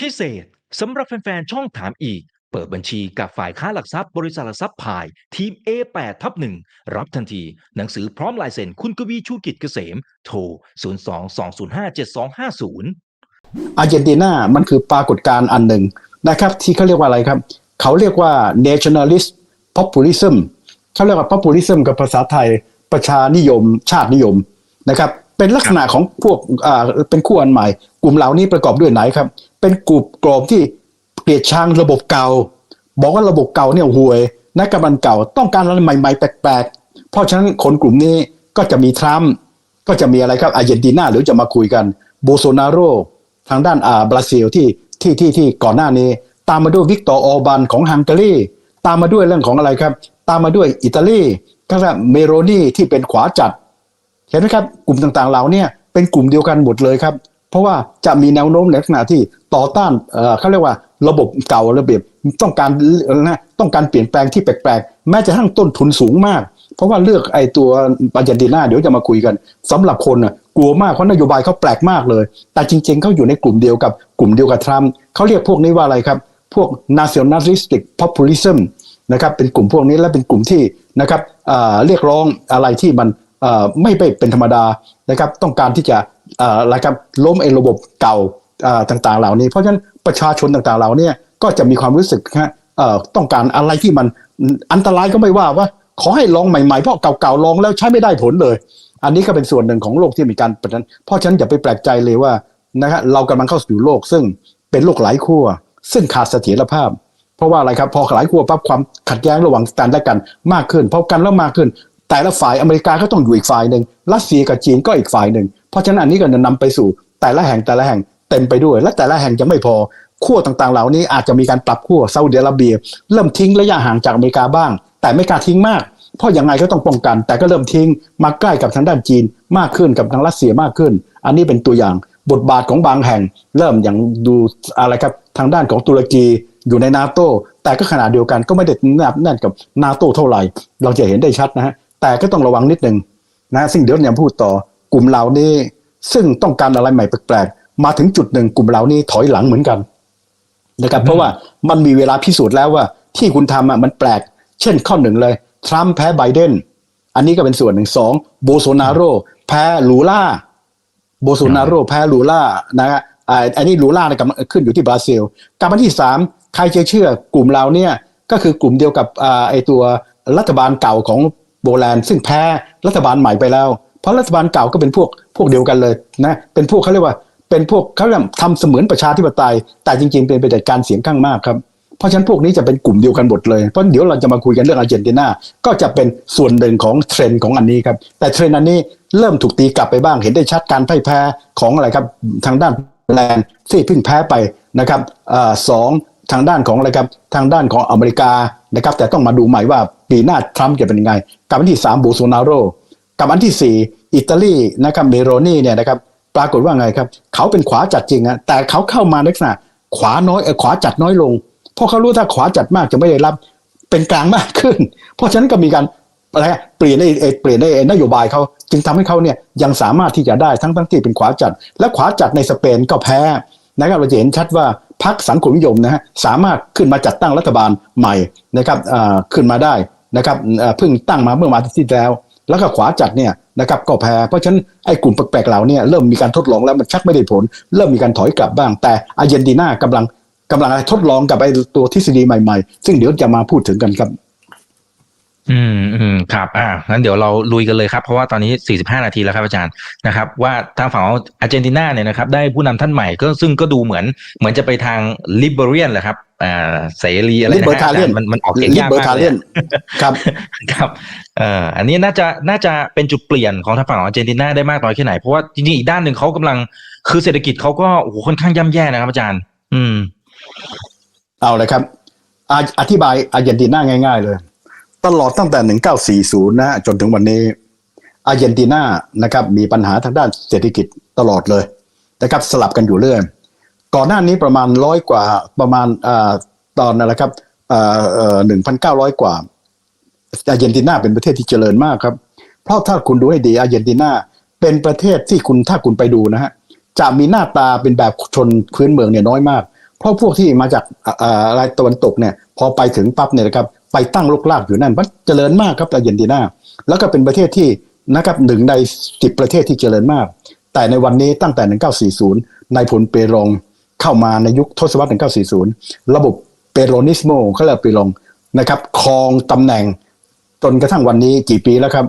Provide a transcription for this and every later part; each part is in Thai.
พิเศษสำหรับแฟนๆช่องถามอีก เปิดบัญชีกับฝ่ายค้าหลักทรัพย์ บริษัทหลักทรัพย์พาย ทีม A8 ทับหนึ่งรับทันที หนังสือพร้อมลายเซ็นคุณกวีชูกิจเกษม โทร 02-205-7250 อาร์เจนตินามันคือปรากฏการณ์อันหนึ่งนะครับที่เขาเรียกว่าอะไรครับ เขาเรียกว่า nationalist populism เขาเรียกว่า populism กับภาษาไทยประชานิยม ชาตินิยมนะครับเป็นลักษณะของพวกเป็นคู่อันใหม่ กลุ่มเหล่านี้ประกอบด้วยไหนครับ เป็นกลุ่มกลมที่เกลียดชังระบบเก่า บอกว่าระบบเก่าเนี่ยห่วยนักการเมืองเก่าต้องการอะไรใหม่ๆ แปลกๆ เพราะฉะนั้นคนกลุ่มนี้ก็จะมีทรัมป์ก็จะมีอะไรครับอาร์เจนตินาหรือจะมาคุยกันโบโซนาโรทางด้านอ่าบราซิลที่ที่ที่ที่ก่อนหน้านี้ ตามมาด้วยวิกตอร์ออบันของฮังการีตามมาด้วยเรื่องของอะไรครับ ตามมาด้วยอิตาลีก็แบบเมโรนีที่เป็นขวาจัด เห็นไหมครับ กลุ่มต่างๆ เหล่านี้เป็นกลุ่มเดียวกันหมดเลยครับ เพราะว่าจะมีแนวโน้มในลักษณะที่ต่อต้านเขาเรียกว่าระบบเก่าระเบียบต้องการนะต้องการเปลี่ยนแปลงที่แปลกๆ แม้จะทั้งต้นทุนสูงมาก เพราะว่าเลือกไอ้ตัวอาร์เจนตินาเดี๋ยวจะมาคุยกันสำหรับคนน่ะกลัวมากเพราะนโยบายเขาแปลกมากเลย แต่จริงๆเขาอยู่ในกลุ่มเดียวกับกลุ่มเดียวกับทรัมป์เขาเรียกพวกนี้ว่าอะไรครับ พวก nationalistic populism นะครับเป็นกลุ่มพวกนี้และเป็นกลุ่มที่นะครับเรียกร้องอะไรที่มันไม่ไปเป็นธรรมดานะครับต้องการที่จะ เอ่ออะครับล้มไอ้ระบบเก่าต่างๆเหล่านี้ เพราะฉะนั้นประชาชนต่างๆเหล่านี้ก็จะมีความรู้สึกฮะเอ่อต้องการอะไรที่มันอันตรายก็ไม่ว่าว่า ขอให้ลองใหม่ๆเพราะเก่าๆลองแล้วใช้ไม่ได้ผลเลย อันนี้ก็เป็นส่วนหนึ่งของโลกที่มีการเปลี่ยนเพราะฉะนั้นอย่าไปแปลกใจเลยว่านะฮะเรากำลังเข้าสู่โลกซึ่งเป็นโลกหลายขั้วซึ่งขาดเสถียรภาพ เพราะว่าอะไรครับพอหลายขั้วปั๊บความขัดแย้งระหว่างกันและกันมากขึ้นเพรากันแล้วมากขึ้น แต่ละฝ่ายอเมริกาก็ต้องอยู่อีกฝ่ายหนึ่งรัสเซียกับจีนก็อีกฝ่ายหนึ่ง เพราะฉะนั้นอันนี้ก็จะนำไปสู่แต่ละแห่งแต่ละแห่งเต็มไปด้วย และแต่ละแห่งจะไม่พอขั้วต่างๆ เหล่านี้อาจจะมีการปรับขั้วซาอุดิอาระเบีย เริ่มทิ้งระยะห่างจากอเมริกาบ้าง แต่ไม่กล้าทิ้งมาก เพราะยังไงก็ต้องป้องกัน แต่ก็เริ่มทิ้งมาใกล้กับทางด้านจีนมากขึ้นกับทางรัสเซียมากขึ้น อันนี้เป็นตัวอย่างบทบาทของบางแห่ง เริ่มอย่างดูอะไรครับทางด้านของตุรกีอยู่ในนาโตแต่ก็ขนาดเดียวกันก็ไม่ได้แนบแน่นกับนาโตเท่าไหร่ เราจะเห็นได้ชัดนะฮะแต่ก็ต้องระวังนิดหนึ่งนะซึ่งเดี๋ยวเนี่ยพูดต่อ กลุ่มเหล่านี้ ซึ่งต้องการอะไรใหม่แปลกๆมาถึงจุดหนึ่งกลุ่มเหล่านี้ถอยหลังเหมือนกันนะครับเพราะว่ามันมีเวลาพิสูจน์แล้วว่า ที่คุณทำอะมันแปลก เช่นข้อหนึ่งเลยทรัมป์แพ้ไบเดนอันนี้ก็เป็นส่วนหนึ่งสองโบโซนาโรแพ้ลูล่าโบโซนาโรแพ้ลูล่านะฮะอ่าอันนี้ลูล่าเนี่ยกำลังขึ้นอยู่ที่บราซิลกับอันที่สามใครจะเชื่อกลุ่มเราเนี่ยก็คือกลุ่มเดียวกับอ่าไอตัวรัฐบาลเก่าของโบแลนด์ซึ่งแพ้รัฐบาลใหม่ไปแล้ว เพราะรัฐบาลเก่าก็เป็นพวกพวกเดียวกันเลยนะเป็นพวกเขาเรียกว่าเป็นพวกเขาเรียกทำเสมือนประชาธิปไตย แต่จริง ๆ เป็นเผด็จการเสียงข้างมากครับเพราะฉะนั้นพวกนี้จะเป็นกลุ่มเดียวกันหมดเลยเพราะเดี๋ยวเราจะมาคุยกันเรื่องอาร์เจนตินาก็จะเป็นส่วนหนึ่งของเทรนด์ของอันนี้ครับแต่เทรนด์อันนี้เริ่มถูกตีกลับไปบ้างเห็นได้ชัดการพ่ายแพ้ของอะไรครับทางด้านแลนด์ที่พิ่งแพ้ไปนะครับอสองทางด้านของอะไรครับทางด้านของอเมริกานะครับแต่ต้องมาดูใหม่ว่าปีหน้าทรัมป์จะเป็นยังไงกับที่สามโบโซนาโร กับอันที่สี่อิตาลีนะครับเมโรนีเนี่ยนะครับปรากฏว่าไงครับ เขาเป็นขวาจัดจริงอะแต่เขาเข้ามาลักษณะขวาน้อยเออขวาจัดน้อยลง เพราะเขารู้ถ้าขวาจัดมากจะไม่ได้รับเป็นกลางมากขึ้น เพราะฉะนั้นก็มีการอะไรเปลี่ยนไอ้ไอ้เปลี่ยนไอ้นโยบายเขาจึงทำให้เขาเนี่ยยังสามารถที่จะได้ทั้งทั้งที่เป็นขวาจัด และขวาจัดในสเปนก็แพ้นะครับเราจะเห็นชัดว่าพรรคสังคมนิยมนะฮะสามารถขึ้นมาจัดตั้งรัฐบาลใหม่นะครับอ่าขึ้นมาได้นะครับเพิ่งตั้งมาเมื่อมาที่แล้ว แล้วก็ขวาจัดเนี่ยนะครับก็แพ้เพราะฉะนั้นไอ้กลุ่มแปลกๆเหล่านี้เริ่มมีการทดลองแล้วมันชักไม่ได้ผล เริ่มมีการถอยกลับบ้าง แต่อาร์เจนตินากำลังกำลังทดลองกับไอ้ตัวทฤษฎีใหม่ๆ ซึ่งเดี๋ยวจะมาพูดถึงกันครับอืมอืมครับ อ่างั้นเดี๋ยวเราลุยกันเลยครับ เพราะว่าตอนนี้ 45 นาทีแล้วครับอาจารย์นะครับ ว่าทางฝั่งออาร์เจนตินาเนี่ยนะครับ ได้ผู้นำท่านใหม่ก็ซึ่งก็ดูเหมือน เหมือนจะไปทางลิเบเรียนแหละครับ อ่าเสรีอะไรนะฮะ Libertarian มันมันออกเสียงยากมากเลย Libertarian ครับครับเอ่ออันนี้น่าจะน่าจะเป็นจุดเปลี่ยนของทางฝั่งของอาร์เจนตินาได้มากน้อยแค่ไหน เพราะว่าจริงๆอีกด้านหนึ่งเขากำลังคือเศรษฐกิจเขาก็โอ้โหค่อนข้างย่ำแย่นะครับ อาจารย์ อืม เอาเลยครับอาอธิบายอาร์เจนตินาง่าย ๆ เลย ตลอดตั้งแต่ 1940 นะจนถึงวันนี้อาร์เจนตินานะครับ มีปัญหาทางด้านเศรษฐกิจตลอดเลยนะครับ สลับกันอยู่เรื่อย ก่อนหน้านี้ประมาณร้อยกว่าประมาณอาตอนอะไรครับหนึ่งพันเก้าร้อยกว่าอาร์เจนตินาเป็นประเทศที่เจริญมากครับ เพราะถ้าคุณดูให้ดีอาร์เจนตินาเป็นประเทศที่คุณถ้าคุณไปดูนะฮะจะมีหน้าตาเป็นแบบชนพื้นเมืองเนี่ยน้อยมาก เพราะพวกที่มาจากออะไรตะวันตกเนี่ยพอไปถึงปั๊บเนี่ยนะครับไปตั้งลกลากอยู่นั่นมันเจริญมากครับอาร์เจนตินาแล้วก็เป็นประเทศที่นะครับหนึ่งในสิบประเทศที่เจริญมาก แต่ในวันนี้ตั้งแต่ 1940ในายพลเปโรอง เข้ามาในยุคทศวรรษ 1940 ระบบเปโรนิสโมเขาเรียกเปโรองนะครับครองตำแหน่งจนกระทั่งวันนี้กี่ปีแล้วครับ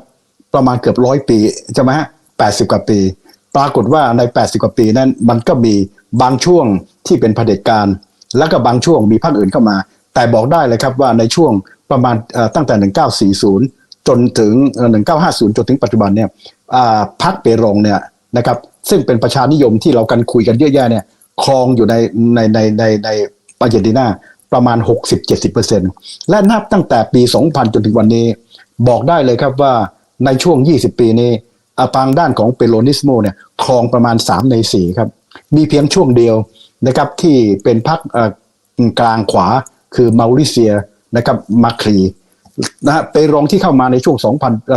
ประมาณเกือบร้อยปีใช่ไหมฮะแปดสิบกว่าปี ปรากฏว่าใน 80 กว่าปีนั้น มันก็มีบางช่วงที่เป็นเผด็จการ แล้วก็บางช่วงมีพรรคอื่นเข้ามา แต่บอกได้เลยครับว่าในช่วงประมาณตั้งแต่ 1940 จนถึง 1950 จนถึงปัจจุบันเนี่ยพรรคเปโรงเนี่ยนะครับซึ่งเป็นประชานิยมที่เรากันคุยกันเยอะแยะเนี่ย ครองอยู่ในในในในในอาเจนตินาประมาณ 60-70%และนับตั้งแต่ปี 2000 จนถึงวันนี้ บอกได้เลยครับว่าในช่วง 20 ปีนี้อาปางด้านของเปโลนิสโมเนี่ยครองประมาณ 3 ใน 4 ครับ มีเพียงช่วงเดียวนะครับที่เป็นพรรคกลางขวาคือมาริเซียนะครับมาครีนะฮะเปโรองที่เข้ามาในช่วง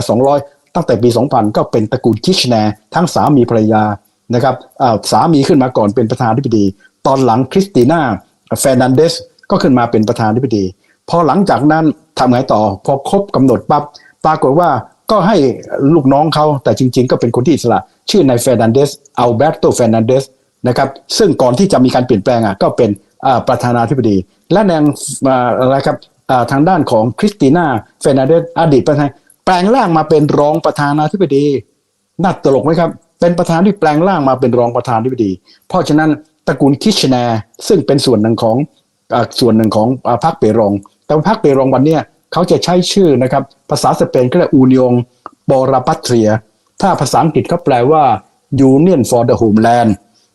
2,200 ตั้งแต่ปี 2000 ก็เป็นตระกูลคิชแนทั้งสามีภรรยา นะครับอ่าสามีขึ้นมาก่อนเป็นประธานาธิบดี ตอนหลังคริสติน่าเฟรนันเดสก็ขึ้นมาเป็นประธานาธิบดี พอหลังจากนั้นทำไงต่อ พอครบกำหนดปั๊บปรากฏว่าก็ให้ลูกน้องเขาแต่จริง ๆ ก็เป็นคนที่อิสระ ชื่อนายเฟรนันเดสอัลเบร์โตเฟรนันเดสนะครับซึ่งก่อนที่จะมีการเปลี่ยนแปลงอะก็เป็นประธานาธิบดี และนางอะไรครับทางด้านของคริสติน่าเฟรนันเดสอดีตประธานแปลงร่างมาเป็นรองประธานาธิบดี น่าตลกไหมครับ เป็นประธานที่แปลงร่างมาเป็นรองประธานที่ดี เพราะฉะนั้นตระกูลคิชแนร์ซึ่งเป็นส่วนหนึ่งของอาส่วนหนึ่งของอาพรรคเปรอง แต่พรรคเปรองวันเนี้ยเขาจะใช้ชื่อนะครับภาษาสเปนก็เรียกอูนิองบอราปัตเรียถ้าภาษาอังกฤษเขาแปลว่า Union for the Homeland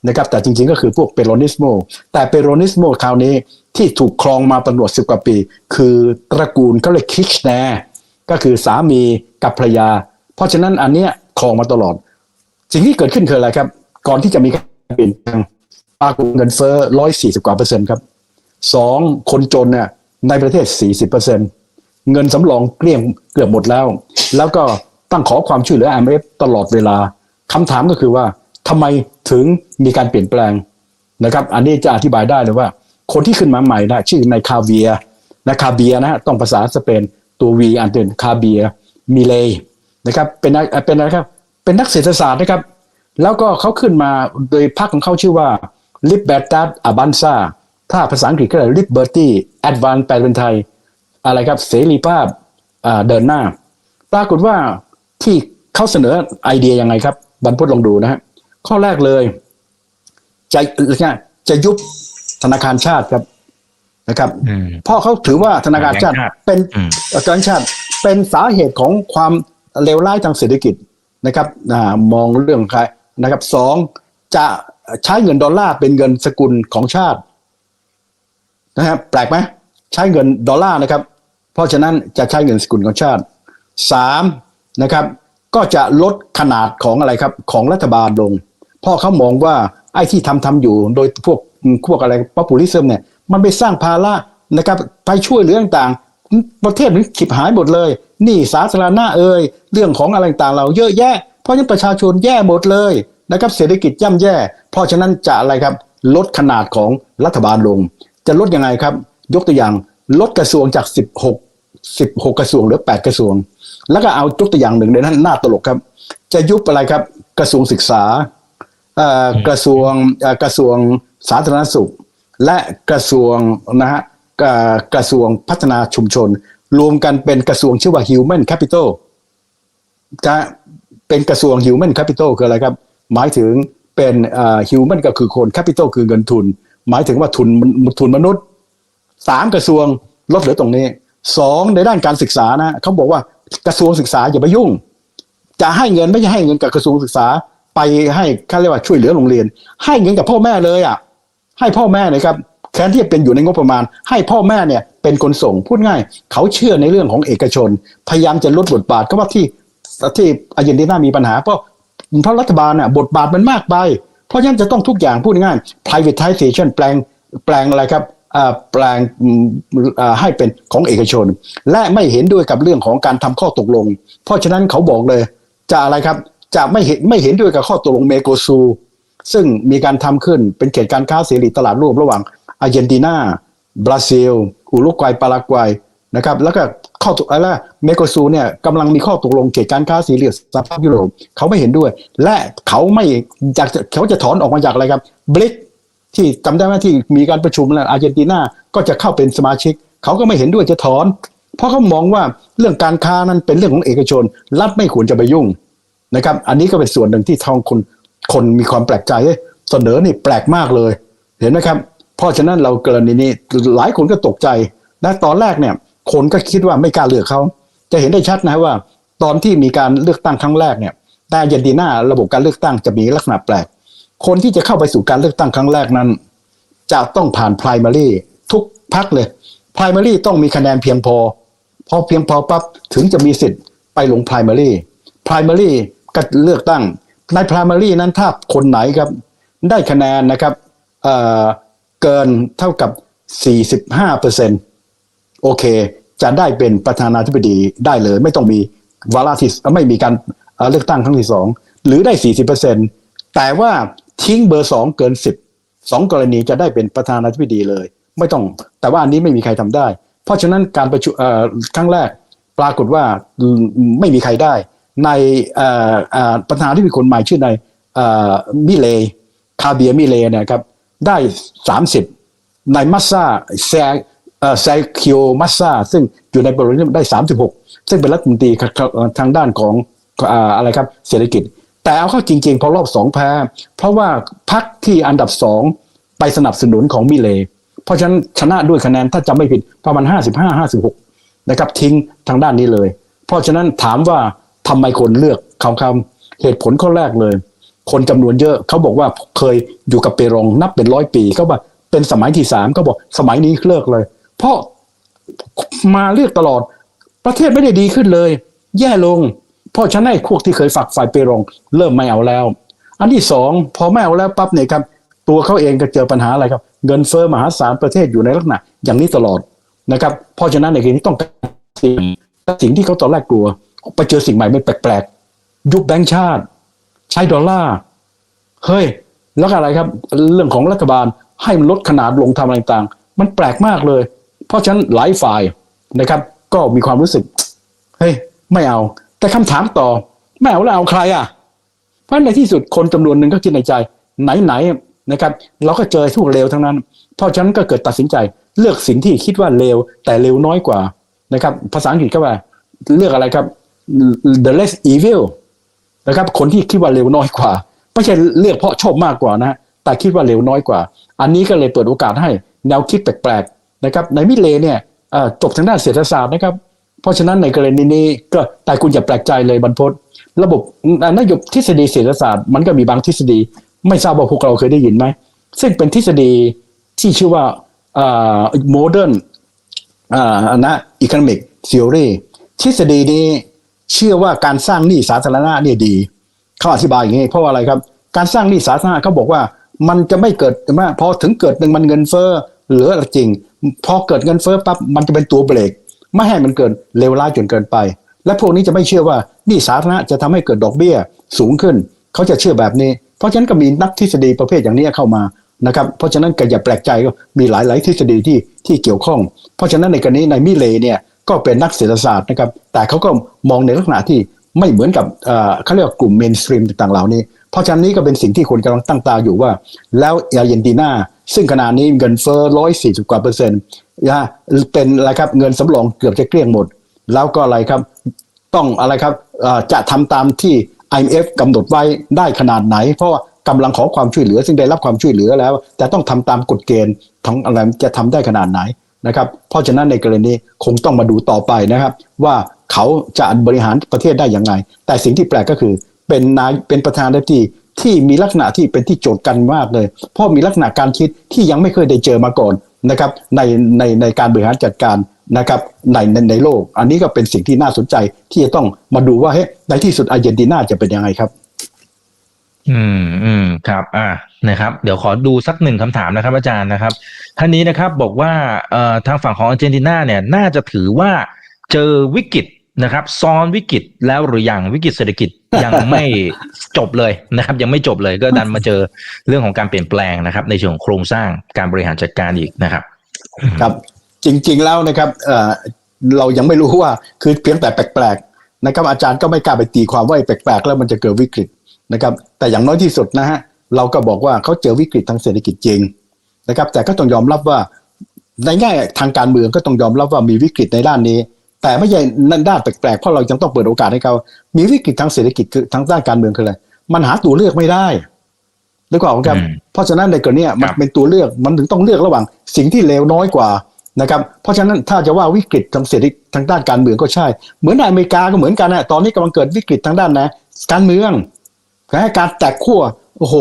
นะครับแต่จริงๆก็คือพวกเปโรนิสโมแต่เปโรนิสโมคราวนี้ที่ถูกครองมาประนวดสิบกว่าปี คือตระกูลเขาเรียกคิชแนร์ก็คือสามีกับภรรยา เพราะฉะนั้นอันเนี้ยครองมาตลอด สิ่งที่เกิดขึ้นคืออะไรครับ ก่อนที่จะมีการเปลี่ยนแปลงปรากฏเงินเฟ้อร้อยสี่สิบกว่าเปอร์เซ็นต์ครับสองคนจนเนี่ยในประเทศสี่สิบเปอร์เซ็นต์เงินสำรองเกลี้ยงเกือบหมดแล้ว แล้วก็ตั้งขอความช่วยเหลือ IMF ตลอดเวลาคำถามก็คือว่าทำไมถึงมีการเปลี่ยนแปลงนะครับ อันนี้จะอธิบายได้เลยว่า คนที่ขึ้นมาใหม่นะชื่อนายคาเวียนะคาเบียนะฮะต้องภาษาสเปนตัววีอันเป็นคาเบียมิเลนะครับเป็นเป็นอะไรครับ เป็นนักเศรษฐศาสตร์นะครับ แล้วก็เขาขึ้นมาโดยพรรคของเขาชื่อว่า Libertad Avanza ถ้าภาษาอังกฤษก็เรียก Liberty Advance แปลเป็นไทย อะไรครับเสรีภาพอ่าเดินหน้า ปรากฏว่าที่เขาเสนอไอเดียยังไงครับ บรรพตลองดูนะฮะข้อแรกเลยจะจะยุบธนาคารชาติครับนะครับอืมเพราะเขาถือว่าธนาคารชาติแบงก์ชาติเป็นอืมธนาคารชาติเป็นสาเหตุของความเลวร้ายทางเศรษฐกิจ นะครับมองเรื่องใครนะครับสองจะใช้เงินดอลลาร์เป็นเงินสกุลของชาตินะครับแปลกไหมใช้เงินดอลลาร์นะครับ เพราะฉะนั้นจะใช้เงินสกุลของชาติสามนะครับ ก็จะลดขนาดของอะไรครับของรัฐบาลลง เพราะเขามองว่าไอ้ที่ทำทำอยู่โดยพวกพวกอะไรป๊อปปูลิซึมเนี่ยมันไปสร้างภาระนะครับไปช่วยเหลือต่างๆ ประเทศมันขิบหายหมดเลย หนี่สาธารณะเอ่ยเรื่องของอะไรต่างเราเยอะแยะ เพราะฉะนั้นประชาชนแย่หมดเลยนะครับเศรษฐกิจย่ำแย่ เพราะฉะนั้นจะอะไรครับ ลดขนาดของรัฐบาลลง จะลดยังไงครับ ยกตัวอย่างลดกระทรวงจาก 16 16 กระทรวงหลือ 8 กระทรวง แล้วก็เอายกตัวอย่างหนึ่งในนั้นน่าตลกครับ จะยุบอะไรครับกระทรวงศึกษากระทรวงกระทรวงสาธารณสุข และกระทรวงนะฮะกระทรวงพัฒนาชุมชน รวมกันเป็นกระทรวงชื่อว่า Human Capital จะเป็นกระทรวง Human Capital คืออะไรครับ หมายถึงเป็นเอ่อ Human ก็คือคน Capital คือเงินทุน หมายถึงว่าทุนทุนมนุษย์สามกระทรวงลดเหลือตรงนี้สองในด้านการศึกษานะเขาบอกว่ากระทรวงศึกษาอย่าไปยุ่ง จะให้เงินไม่ใช่ให้เงินกับกระทรวงศึกษาไปให้เขาเรียกว่าช่วยเหลือโรงเรียน ให้เงินกับพ่อแม่เลยอะให้พ่อแม่นะครับ ทนที่จะเป็นอยู่ในงบประมาณ ให้พ่อแม่เนี่ยเป็นคนส่งพูดง่าย เขาเชื่อในเรื่องของเอกชน พยายามจะลดบทบาทก็ว่าที่ที่อาเจนตินามีปัญหาเพราะเพราะรัฐบาลน่ะบทบาทมันมากไป เพราะฉะนั้นจะต้องทุกอย่างพูดง่าย privatization แปลงแปลงอะไรครับแปลงให้เป็นของเอกชน และไม่เห็นด้วยกับเรื่องของการทำข้อตกลง เพราะฉะนั้นเขาบอกเลย จะอะไรครับจะไม่เห็นไม่เห็นด้วยกับข้อตกลงเมโกซู ซึ่งมีการทำขึ้นเป็นเขตการค้าเสรีตลาดร่วมระหว่าง อาร์เจนตินาบราซิล อุรุกวัยปารากวัยนะครับ แล้วก็ข้อตกอะไรนะเมโกซูเนี่ยกำลังมีข้อตกลงเกี่ยวกับการค้าสีเหลืองสภาพยุโรปเขาไม่เห็นด้วย และเขาไม่อยากจะเขาจะถอนออกมาจากอะไรครับบลิกที่จำได้ไหมที่มีการประชุมแล้วอาร์เจนตินาก็จะเข้าเป็นสมาชิก เขาก็ไม่เห็นด้วยจะถอน เพราะเขามองว่าเรื่องการค้านั้นเป็นเรื่องของเอกชน รัฐไม่ควรจะไปยุ่งนะครับ อันนี้ก็เป็นส่วนหนึ่งที่ทางคนคนมีความแปลกใจเอ๊ะเสนอนี่แปลกมากเลย เห็นไหมครับ เพราะฉะนั้นเรากรณีนี้หลายคนก็ตกใจนะตอนแรกเนี่ย คนก็คิดว่าไม่กล้าเลือกเขา จะเห็นได้ชัดนะว่า ตอนที่มีการเลือกตั้งครั้งแรกเนี่ยแต่อาร์เจนตินาระบบการเลือกตั้งจะมีลักษณะแปลก คนที่จะเข้าไปสู่การเลือกตั้งครั้งแรกนั้น จะต้องผ่าน primary ทุกพักเลย primary ต้องมีคะแนนเพียงพอ พอเพียงพอปั๊บถึงจะมีสิทธิ์ไปลง primary primary ก็เลือกตั้งใน primary นั้นถ้าคนไหนครับได้คะแนนนะครับ เกินเท่ากับ 45เปอร์เซ็นโอเค จะได้เป็นประธานาธิบดีได้เลย ไม่ต้องมีวาระที่ไม่มีการเลือกตั้งครั้งที่สองหรือได้ 40เปอร์เซ็นแต่ว่าทิ้งเบอร์สองเกิน 10สองกรณีจะได้เป็นประธานาธิบดีเลย ไม่ต้อง แต่ว่าอันนี้ไม่มีใครทำได้ เพราะฉะนั้นการประชุมครั้งแรกปรากฏว่าไม่มีใครได้ ในประธานาธิบดีคนใหม่ชื่อในมิเลคาเบียมิเลนี่ยครับ ได้30ในมัสซาแซเอ่อแซคิโอมัสซาซึ่งอยู่ในบริเวณได้36ซึ่งเป็นรัฐมนตรีทางด้านของอะไรครับเศรษฐกิจ แต่เอาเข้าจริงๆ พอรอบสองแพ้ เพราะว่าพรรคที่อันดับสองไปสนับสนุนของมิเล เพราะฉะนั้นชนะด้วยคะแนนถ้าจำไม่ผิดประมาณ 55 56 นะครับ ทิ้งทางด้านนี้เลย เพราะฉะนั้นถามว่าทำไมคนเลือกคำคำเหตุผลข้อแรกเลย คนจำนวนเยอะเขาบอกว่าเคยอยู่กับเปรองนับเป็นร้อยปีเขาบอกเป็นสมัยที่สามเขาบอกสมัยนี้เลิกเลย เพราะมาเลือกตลอด ประเทศไม่ได้ดีขึ้นเลย แย่ลง เพราะฉะนั้นไอ้พวกที่เคยฝักฝ่ายเปรองเริ่มไม่เอาแล้ว อันที่สองพอไม่เอาแล้วปั๊บเนี่ยครับ ตัวเขาเองก็เจอปัญหาอะไรครับ เงินเฟ้อมหาศาลประเทศอยู่ในลักษณะ อย่างนี้ตลอดนะครับ เพราะฉะนั้นในทีนี้ต้องการสิ่งสิ่งที่เขาตอนแรกกลัวไปเจอสิ่งใหม่ไม่แปลกๆยุบแบงก์ชาติ ใช้ดอลลาร์เฮ้ย แล้วอะไรครับ เรื่องของรัฐบาลให้มันลดขนาดลงทำอะไรต่างมันแปลกมากเลย เพราะฉะนั้นหลายฝ่ายนะครับ ก็มีความรู้สึก เฮ้ย ไม่เอา แต่คำถามต่อ ไม่เอาแล้วเอาใครอะ เพราะในที่สุดคนจำนวนหนึ่งก็คิดในใจ ไหนๆนะครับ เราก็เจอทุกเลวทั้งนั้น เพราะฉะนั้นก็เกิดตัดสินใจ เลือกสิ่งที่คิดว่าเลวแต่เลวน้อยกว่านะครับ ภาษาอังกฤษก็ว่า เลือกอะไรครับ the less evil นะครับ คนที่คิดว่าเลวน้อยกว่าไม่ใช่เลือกเพราะชอบมากกว่านะแต่คิดว่าเลวน้อยกว่า อันนี้ก็เลยเปิดโอกาสให้แนวคิดแปลกๆนะครับ ในมิเลเนี่ยเอ่อจบทางด้านเศรษฐศาสตร์นะครับ เพราะฉะนั้นในกรณีนี้ก็แต่คุณอย่าแปลกใจเลยบรรพตระบบนโยบทฤษฎีเศรษฐศาสตร์มันก็มีบางทฤษฎี ไม่ทราบว่าพวกเราเคยได้ยินไหมซึ่งเป็นทฤษฎีที่ชื่อว่าอ่า modern อ่านะ economic theory ทฤษฎีนี้ เชื่อว่าการสร้างหนี้สาธารณะเนี่ยดีเขาอธิบายอย่างนี้เพราะว่าอะไรครับ การสร้างหนี้สาธารณะเขาบอกว่ามันจะไม่เกิดว่าพอถึงเกิดหนึ่งมันเงินเฟ้อเหลือจริง พอเกิดเงินเฟ้อปั๊บมันจะเป็นตัวเบรกไม่ให้มันเกินเลวร้ายจนเกินไป และพวกนี้จะไม่เชื่อว่าหนี้สาธารณะจะทำให้เกิดดอกเบี้ยสูงขึ้น เขาจะเชื่อแบบนี้ เพราะฉะนั้นก็มีนักทฤษฎีประเภทอย่างนี้เข้ามานะครับเพราะฉะนั้นก็อย่าแปลกใจก็มีหลาย ๆ ทฤษฎีที่ที่เกี่ยวข้อง เพราะฉะนั้นในกรณีในมิเลเนี่ย ก็เป็นนักเศรษฐศาสตร์นะครับ แต่เขาก็มองในลักษณะที่ไม่เหมือนกับเขาเรียกว่ากลุ่มเมนสตรีมต่างๆเหล่านี้ เพราะฉะนั้นนี่ก็เป็นสิ่งที่คนกำลังตั้งตาอยู่ว่า แล้วอาร์เจนตินาซึ่งขณะนี้เงินเฟ้อร้อยสี่สิบกว่าเปอร์เซ็นต์นะเป็นอะไรครับเงินสำรองเกือบจะเกลี้ยงหมด แล้วก็อะไรครับต้องอะไรครับจะทำตามที่ IMF กำหนดไว้ได้ขนาดไหน เพราะว่ากำลังขอความช่วยเหลือ ซึ่งได้รับความช่วยเหลือแล้ว แต่ต้องทำตามกฎเกณฑ์ของอะไรจะทำได้ขนาดไหน นะครับ เพราะฉะนั้นในกรณีคงต้องมาดูต่อไปนะครับ ว่าเขาจะบริหารประเทศได้อยังไงแต่สิ่งที่แปลกก็คือเป็นนายเป็นประธานาธิบดีที่มีลักษณะที่เป็นที่โจทย์กันมากเลย เพราะมีลักษณะการคิดที่ยังไม่เคยได้เจอมาก่อนนะครับในในในการบริหารจัดการนะครับในในในโลก อันนี้ก็เป็นสิ่งที่น่าสนใจที่จะต้องมาดูว่าเฮ้ยในที่สุดอาร์เจนตินาจะเป็นยังไงครับ อืมอืมครับ อ่านะครับ เดี๋ยวขอดูสักหนึ่งคำถามนะครับ อาจารย์นะครับท่านนี้นะครับบอกว่าเอ่อทางฝั่งของอาร์เจนตินาเนี่ยน่าจะถือว่าเจอวิกฤตนะครับ ซ้อนวิกฤตแล้วหรือยังวิกฤตเศรษฐกิจยังไม่จบเลยนะครับ ยังไม่จบเลยก็ดันมาเจอเรื่องของการเปลี่ยนแปลงนะครับ ในเชิงของโครงสร้างการบริหารจัดการอีกนะครับ ครับจริง ๆแล้วนะครับเอ่อเรายังไม่รู้ว่าคือเพียงแต่แปลกๆนะครับอาจารย์ก็ไม่กล้าไปตีความว่าไอ้แปลกๆแล้วมันจะเกิดวิกฤต นะครับ แต่อย่างน้อยที่สุดนะฮะเราก็บอกว่าเขาเจอวิกฤตทางเศรษฐกิจจริงนะครับ แต่ก็ต้องยอมรับว่าในแง่ทางการเมืองก็ต้องยอมรับว่ามีวิกฤตในด้านนี้ แต่ไม่ใช่นั่นด้านแปลกๆเพราะเรายังต้องเปิดโอกาสให้เขา มีวิกฤตทางเศรษฐกิจคือทางด้านการเมืองคืออะไรมันหาตัวเลือกไม่ได้นึกออกไหมครับอืมเพราะฉะนั้นในกรณีเนี้ยมันครับเป็นตัวเลือกมันถึงต้องเลือกระหว่างสิ่งที่เลวน้อยกว่านะครับ เพราะฉะนั้นถ้าจะว่าวิกฤตทางเศรษฐกิจทางด้านการเมืองก็ใช่ เหมือนในอเมริกาก็เหมือนกันนะตอนนี้กำลังเกิดวิกฤตทางด้านนะการเมือง นะการแตกขั้วโอ้โห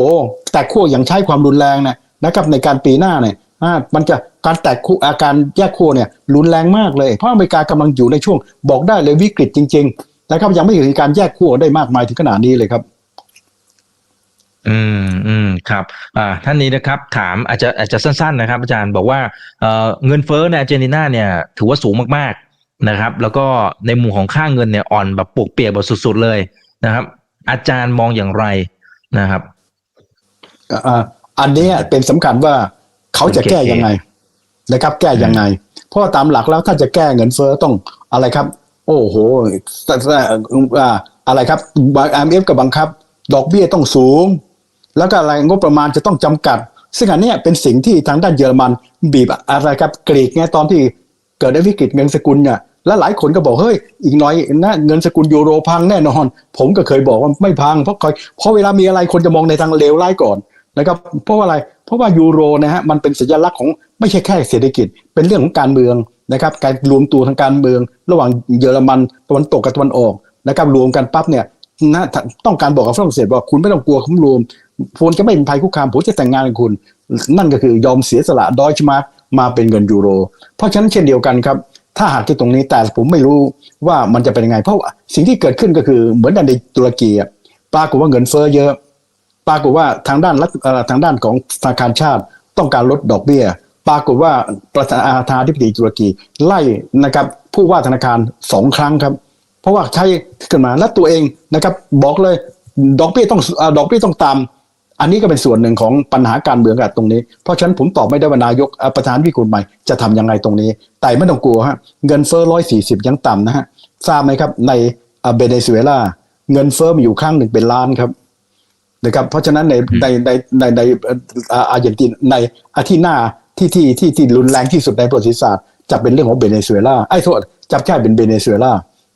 แตกขั้วอย่างใช้ความรุนแรงนะนะครับในการปีหน้าเนี่ยอ่ามันจะการแตกขั้วอาการแยกขั้วเนี่ยรุนแรงมากเลย เพราะอเมริกากำลังอยู่ในช่วงบอกได้เลยวิกฤตจริงๆนะครับยังไม่ถึงการแยกขั้วได้มากมายถึงขนาดนี้เลยครับอืมอืมครับอ่าท่านนี้นะครับถามอาจจะอาจจะสั้น ๆ นะครับ อาจารย์บอกว่าเอ่อเงินเฟ้อในอาร์เจนตินาเนี่ย ถือว่าสูงมากๆนะครับ แล้วก็ในมุมของค่าเงินเนี่ยอ่อนแบบปวกเปียกแบบสุด ๆ เลยนะครับ อาจารย์มองอย่างไรนะครับอ่าอันเนี้ยเป็นสำคัญว่าเขาจะแก้ยังไงนะครับ แก้ยังไง เพราะว่าตามหลักแล้วถ้าจะแก้เงินเฟ้อต้องอะไรครับ โอ้โหอ่าอะไรครับ IMF ก็บังคับ ดอกเบี้ยต้องสูง แล้วก็อะไรงบประมาณจะต้องจำกัด ซึ่งอันเนี้ยเป็นสิ่งที่ทางด้านเยอรมันบีบอะไรครับกรีกไงตอนที่เกิดวิกฤตเงินสกุลเนี่ย แล้วหลายคนก็บอกเฮ้ยอีกหน้อยนะเงินสกุลยูโรพังแน่นอน ผมก็เคยบอกว่าไม่พังเพราะคอยเพราะเวลามีอะไรคนจะมองในทางเลวร้ายก่อนนะครับเพราะว่าอะไรเพราะว่ายูโรนะฮะมันเป็นสัญลักษณ์ของไม่ใช่แค่เศรษฐกิจ เป็นเรื่องของการเมืองนะครับการรวมตัวทางการเมือง ระหว่างเยอรมันตะวันตกกับตะวันออกนะครับรวมกันปั๊บเนี่ยนะต้องการบอกกับฝรั่งเศสว่าคุณไม่ต้องกลัวผมรวมคุณจะไม่เป็นภัยคุกคามผมจะแต่งงานกับคุณ นั่นก็คือยอมเสียสละดอยชมาร์กมาเป็นเงินยูโร เพราะฉะนั้นเช่นเดียวกันครับ ถ้าหากที่ตรงนี้แต่ผมไม่รู้ว่ามันจะเป็นยังไง เพราะว่าสิ่งที่เกิดขึ้นก็คือเหมือนกันในตุรกีอะปรากฏว่าเงินเฟ้อเยอะ ปรากฏว่าทางด้านรัฐทางด้านของธนาคารชาติต้องการลดดอกเบี้ย ปรากฏว่าประธานาธาิบดีตุรกีไล่นะครับผู้ว่าธนาคารสองครั้งครับ เพราะว่าใช้ขึ้นมาแล้วตัวเองนะครับบอกเลยดอกเบี้ยต้องอ่อดอกเบี้ยต้องตาม อันนี้ก็เป็นส่วนหนึ่งของปัญหาการเมืองกับตรงนี้ เพราะฉะนั้นผมตอบไม่ได้ว่านายกเอ่อประธานวิกฤตใหม่จะทำยังไงตรงนี้ แต่ไม่ต้องกลัวฮะเงินเฟ้อร้อยสี่สิบยังต่ำนะฮะทราบไหมครับในเอ่อเบเนซุเอลาเงินเฟ้อมีอยู่ข้างหนึ่งเป็นล้านครับนะครับเพราะฉะนั้นในในในในในเอ่ออาร์เจนตินในอาทิตย์หน้าที่ที่ที่ที่รุนแรงที่สุดในประวัติศาสตร์จะเป็นเรื่องของเบเนซุเอลาไอ้โทษจับแค่เป็นเบเนซุเอลา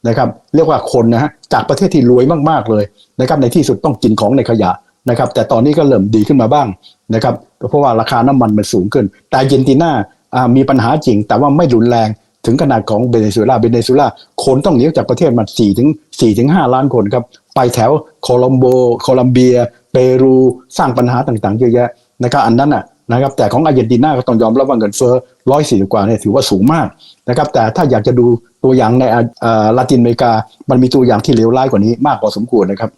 นะครับ เรียกว่าคนนะฮะจากประเทศที่รวยมากๆเลยนะครับในที่สุดต้องกินของในขยะ นะครับแต่ตอนนี้ก็เริ่มดีขึ้นมาบ้างนะครับเพราะว่าราคาน้ำมันมันสูงขึ้น แต่เจนตินาอ่ามีปัญหาจริง แต่ว่าไม่รุนแรงถึงขนาดของเบเนซุเอลาเบเนซุเอลาคนต้องหนีออกจากประเทศมา4ถึง4ถึง5ล้านคนครับไปแถวโคลอมโบโคลัมเบีย เปรูสร้างปัญหาต่างๆเยอะแยะนะครับอันนั้นน่ะนะครับแต่ของอาร์เจนตินาก็ต้องยอมรับว่าเงินเฟ้อร้อยสี่กว่าเนี่ยถือว่าสูงมากนะครับแต่ถ้าอยากจะดูตัวอย่างในอ่าอลาตินอเมริกา มันมีตัวอย่างที่เลวร้ายกว่านี้มากพอสมควรนะครับ